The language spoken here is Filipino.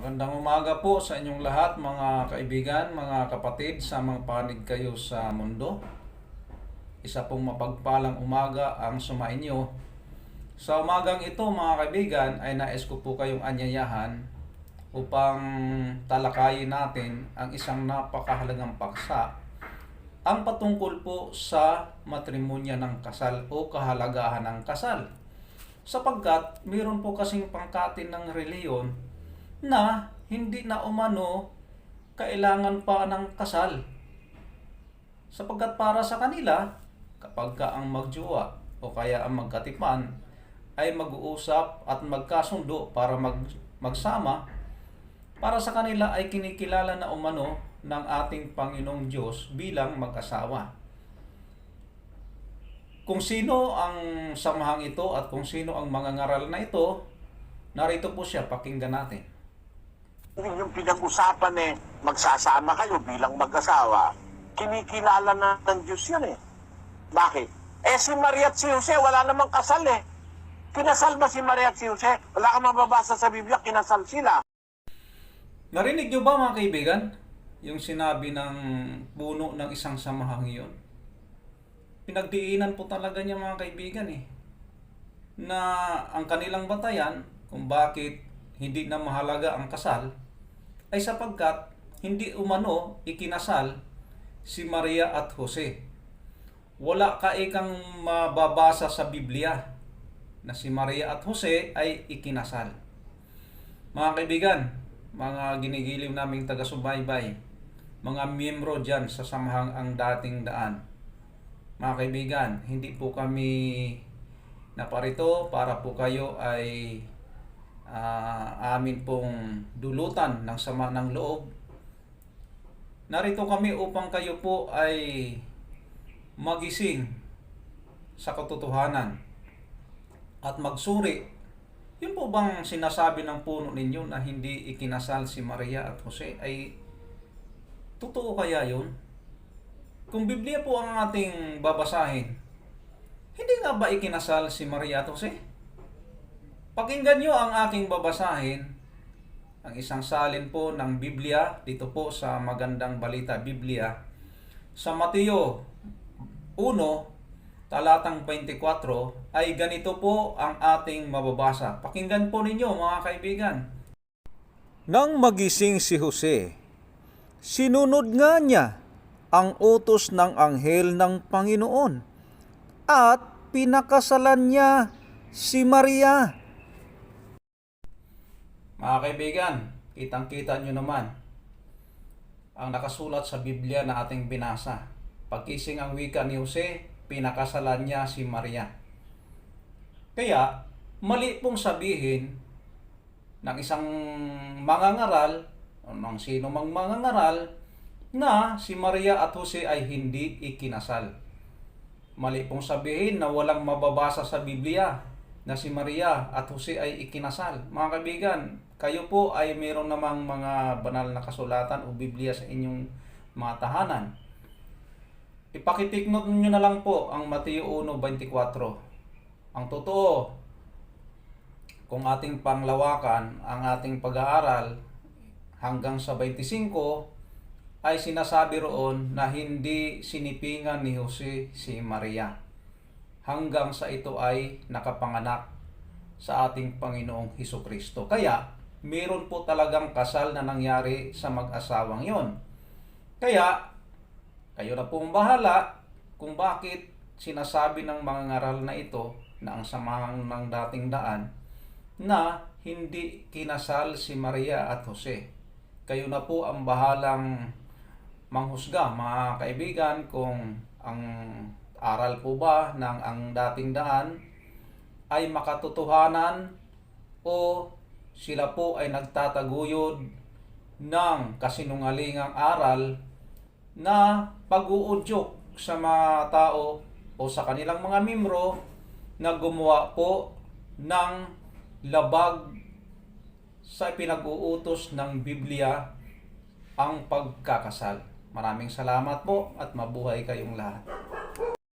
Magandang umaga po sa inyong lahat mga kaibigan, mga kapatid sa mga panig kayo sa mundo. Isa pong mapagpalang umaga ang sumainyo. Sa umagang ito mga kaibigan ay nais ko po kayong anyayahan upang talakayin natin ang isang napakahalagang paksa ang patungkol po sa matrimonya ng kasal o kahalagahan ng kasal. Sapagkat mayroon po kasing pangkatin ng reliyon na hindi na umano kailangan pa ng kasal. Sapagkat para sa kanila, kapag ka ang magjowa o kaya ang magkatipan ay mag-uusap at magkasundo para mag, magsama, para sa kanila ay kinikilala na umano ng ating Panginoong Diyos bilang mag-asawa. Kung sino ang samahang ito at kung sino ang mga ngaral na ito, narito po siya, pakinggan natin. Yung pinag-usapan eh, magsasama kayo bilang mag-asawa, kinikilala na ng Diyos yan eh. Bakit? Eh si Maria at si Jose, wala namang kasal eh. Kinasal ba si Maria at si Jose? Wala ka mababasa sa Biblia, kinasal sila. Narinig niyo ba mga kaibigan? Yung sinabi ng puno ng isang samahang iyon? Pinagdiinan po talaga niya mga kaibigan eh. Na ang kanilang batayan kung bakit hindi na mahalaga ang kasal ay sapagkat hindi umano ikinasal si Maria at Jose. Wala ka ikang mababasa sa Biblia na si Maria at Jose ay ikinasal. Mga kaibigan, mga ginigiliw naming taga-subaybay, mga miyembro dyan sa samahang ang dating daan. Mga kaibigan, hindi po kami naparito para po kayo ay ah, amin pong dulutan ng sama ng loob. Narito kami upang kayo po ay magising sa katotohanan at magsuri. Yun po bang sinasabi ng puno ninyo na hindi ikinasal si Maria at Jose ay totoo kaya yun? Kung Biblia po ang ating babasahin, hindi nga ba ikinasal si Maria at Jose? Pakinggan nyo ang aking babasahin, ang isang salin po ng Biblia, dito po sa Magandang Balita Biblia, sa Mateo 1, talatang 24, ay ganito po ang ating mababasa. Pakinggan po ninyo mga kaibigan. Nang magising si Jose, sinunod nga niya ang utos ng anghel ng Panginoon at pinakasalan niya si Maria. Mga kaibigan, kitang-kita nyo naman ang nakasulat sa Biblia na ating binasa. Pagkising ang wika ni Jose, pinakasalan niya si Maria. Kaya, mali pong sabihin ng isang mangangaral o ng sino mang mangangaral na si Maria at Jose ay hindi ikinasal. Mali pong sabihin na walang mababasa sa Biblia na si Maria at Jose ay ikinasal. Mga kaibigan, kayo po ay mayroon namang mga banal na kasulatan o Biblia sa inyong mga tahanan. Ipakitiknot nyo na lang po ang Mateo 1.24. Ang totoo, kung ating panglawakan ang ating pag-aaral hanggang sa 25 ay sinasabi roon na hindi sinipingan ni Jose si Maria hanggang sa ito ay nakapanganak sa ating Panginoong Heso Kristo. Kaya, meron po talagang kasal na nangyari sa mag-asawang yon. Kaya, kayo na pong bahala kung bakit sinasabi ng mga ngaral na ito na ang samahan ng dating daan na hindi kinasal si Maria at Jose. Kayo na po ang bahalang manghusga mga kaibigan kung ang aral po ba ng ang dating daan ay makatotohanan o sila po ay nagtataguyod ng kasinungalingang aral na pag-uudyok sa mga tao o sa kanilang mga membro na gumawa po ng labag sa pinag-uutos ng Biblia ang pagkakasal. Maraming salamat po at mabuhay kayong lahat.